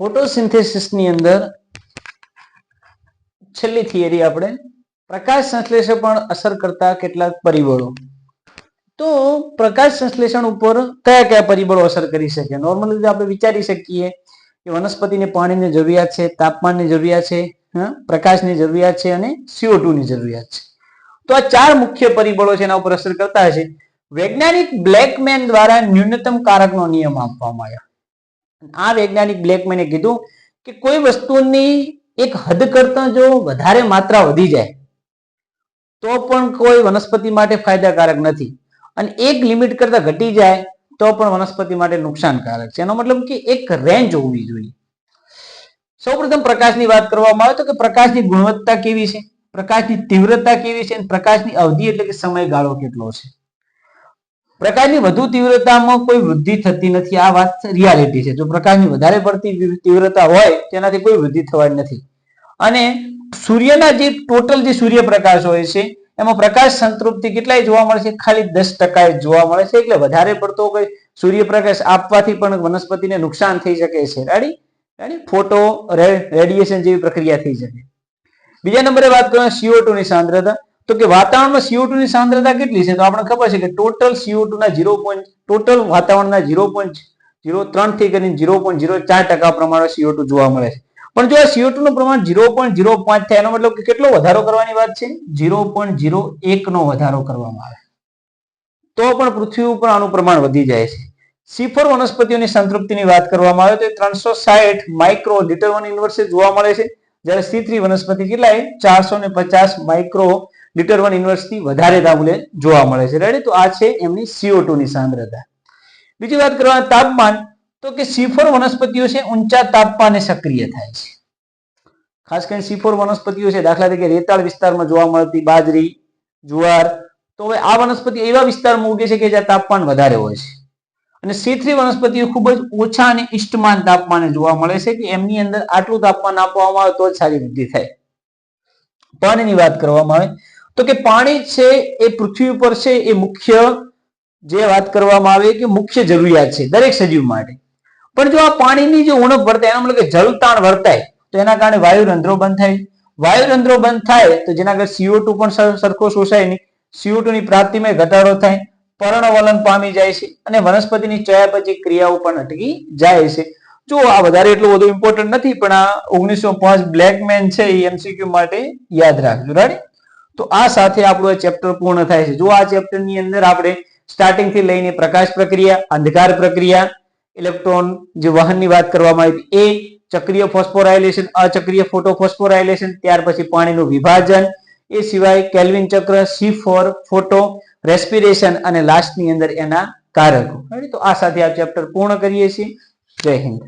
ફોટોસિન્થેસિસની અંદર છેલ્લી થિયરી આપણે પ્રકાશ સંશ્લેષણ પણ અસર કરતા કેટલાક પરિબળો. તો પ્રકાશ સંશ્લેષણ ઉપર કયા કયા પરિબળો અસર કરી શકે? નોર્મલી રીતે આપણે વિચારી શકીએ કે વનસ્પતિને પાણીની જરૂરિયાત છે, તાપમાનની જરૂરિયાત છે પ્રકાશની જરૂરિયાત છે અને સીઓ ની જરૂરિયાત છે. તો આ ચાર મુખ્ય પરિબળો છે એના ઉપર અસર કરતા હશે. વૈજ્ઞાનિક બ્લેકમેન દ્વારા ન્યૂનતમ કારકનો નિયમ આપવામાં આવ્યો. આ વૈજ્ઞાનિક બ્લેકમેને કીધું કે કોઈ વસ્તુની એક હદ કરતા જો વધારે માત્રા વધી જાય, તો પણ કોઈ વનસ્પતિ માટે ફાયદાકારક નથી. અને એક લિમિટ કરતા ઘટી જાય, તો પણ વનસ્પતિ માટે નુકસાનકારક છે. એનો મતલબ કે એક રેન્જ હોવી જોઈએ. સૌપ્રથમ પ્રકાશની વાત કરવામાં આવે તો કે પ્રકાશની ગુણવત્તા કેવી છે? પ્રકાશની તીવ્રતા કેવી છે? અને પ્રકાશની અવધિ એટલે કે સમયગાળો કેટલો છે? પ્રકાશની વધુ તીવ્રતામાં કોઈ વૃદ્ધિ થતી નથી. આ વાત રિયાલિટી છે. જો પ્રકાશની વધારે પડતી તીવ્રતા હોય, તેનાથી કોઈ વૃદ્ધિ થવાની નથી. અને સૂર્યના જે ટોટલ જે સૂર્યપ્રકાશ હોય છે, એમાં પ્રકાશ સંતૃપ્તિ કેટલાય જોવા મળે છે? ખાલી દસ ટકા જોવા મળે છે. એટલે વધારે પડતો કોઈ સૂર્યપ્રકાશ આપવાથી પણ વનસ્પતિને નુકસાન થઈ શકે છે. રાડી ફોટો રેડિયેશન જેવી પ્રક્રિયા થઈ શકે. બીજા નંબરે વાત કરો સીઓ ની સાંદ્રતા. તો કે વાતાવરણમાં સીઓ ની સાંદ્રતા કેટલી છે? તો આપણે ખબર છે કે ટોટલ સીઓ ના 0. ટોટલ વાતાવરણના 0.03 થી કરીને 0.04 ટકા પ્રમાણે CO2 જોવા મળે છે. પણ જો આ સીઓ નું પ્રમાણ 0.05 થાય, એનો મતલબ કે કેટલો વધારો કરવાની વાત છે? 0.01 નો વધારો કરવામાં આવે. તો પણ પૃથ્વી ઉપર આનું પ્રમાણ વધી જાય છે. સીફર વનસ્પતિઓની સંતૃપ્તિની વાત કરવામાં આવે તો ત્રણસો સાઠ માઇક્રો લીટર વન ઇન્વર્સે જોવા મળે છે. જ્યારે સી થ્રી વનસ્પતિ કેટલાય? ચારસો ને પચાસ માઇક્રો લીટર વન ઇન્વર્સથી વધારે દાબુલે જોવા મળે છે. રેડી તો આ છે એમની સીઓ ની સાંદ્રતા. બીજી વાત કરવા તાપમાન, તો કે સીફોર વનસ્પતિઓ છે ઊંચા તાપમાને સક્રિય થાય છે. ખાસ કરીને સીફોર વનસ્પતિઓ છે, દાખલા તરીકે રેતાળ વિસ્તારમાં જોવા મળતી બાજરી, જુવાર, તો હવે આ વનસ્પતિ એવા વિસ્તારમાં ઉગે છે કે જ્યાં તાપમાન વધારે હોય છે. અને સી વનસ્પતિઓ ખૂબ જ ઓછા અને ઇષ્ટમાન તાપમાને જોવા મળે છે કે એમની અંદર આટલું તાપમાન આપવામાં આવે તો જ સારી વૃદ્ધિ થાય. પાણીની વાત કરવામાં આવે તો કે પાણી છે એ પૃથ્વી ઉપર છે એ મુખ્ય જે વાત કરવામાં આવે કે મુખ્ય જરૂરિયાત છે દરેક સજીવ માટે. પણ જો આ પાણીની જે ઉણપ વર્તાય એના મતલબ કે જલતાણ વર્તાય, તો એના કારણે વાયુરંધ્રો બંધ થાય. વાયુરંધ્રો બંધ થાય તો જેના કારણે CO2 પણ સરખો શોષાય નહીં. CO2 ની પ્રાપ્તિમાં ઘટાડો થાય, પર્ણવલન પામી જાય છે અને વનસ્પતિની ચયાપચી ક્રિયાઓ પણ અટકી જાય છે. જો આ વધારે એટલું બધું ઇમ્પોર્ટન્ટ નથી, પણ આ ઓગણીસો પાંચ બ્લેકમેન છે એ એમસીક્યુ માટે યાદ રાખજો. રાઈટ તો આ સાથે આપણું ચેપ્ટર પૂર્ણ થાય છે. જો આ ચેપ્ટરની અંદર આપણે સ્ટાર્ટિંગથી લઈને પ્રકાશ પ્રક્રિયા, અંધકાર પ્રક્રિયા ઇલેક્ટ્રોન જે વહનની વાત કરવામાં આવી એ ચક્રીય ફોસ્ફોરાયલેશન અચક્રીય ફોટોફોસ્ફોરાયલેશન ત્યાર પછી પાણીનું વિભાજન, એ સિવાય કેલ્વિન ચક્ર સી ફોર ફોટો રેસ્પિરેશન અને લાસ્ટની અંદર એના કારકો. તો આ સાથે આ ચેપ્ટર પૂર્ણ કરીએ છીએ. જય હિન્દ.